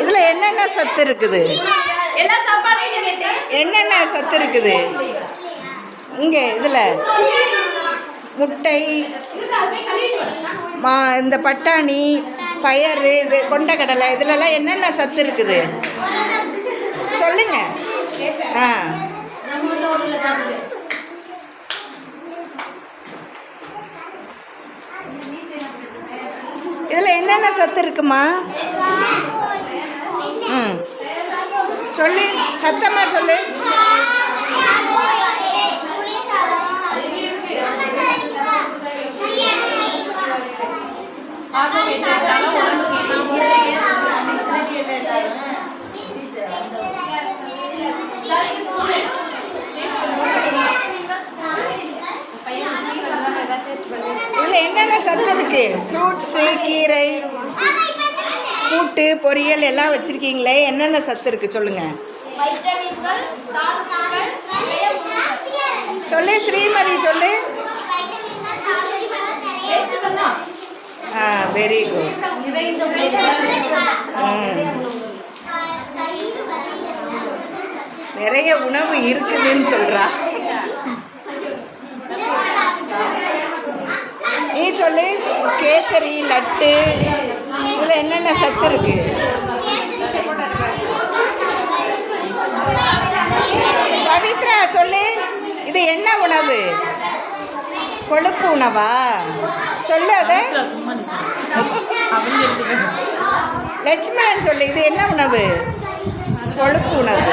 இதுல என்னென்ன சத்து இருக்குது? என்னென்ன சத்து இருக்குது? இங்க இதுல. முட்டை மா இந்த பட்டாணி பயறு இது கொண்டக்கடலை இதுலலாம் என்னென்ன சத்து இருக்குது? சொல்லுங்க. ஆ இதில் என்னென்ன சத்து இருக்குமா? ம். சொல்லு சத்தமாக சொல்லு. இதில் என்னென்ன சத்து இருக்கு? ஃப்ரூட்ஸு கீரை கூட்டு பொரியல் எல்லாம் வச்சுருக்கீங்களே. என்னென்ன சத்து இருக்கு சொல்லுங்கள் சொல்லு ஸ்ரீமதி சொல்லு. ஆ வெரி குட் நிறைய உணவு இருக்குதுன்னு சொல்கிறா சொல்லு. கேசரி லட்டு இதில் என்னென்ன சத்து இருக்கு? பவித்ரா சொல்லு. இது என்ன உணவு? கொழுப்பு உணவா? சொல்லு அதை. லட்சுமணன் சொல்லு இது என்ன உணவு? கொழுப்பு உணவு.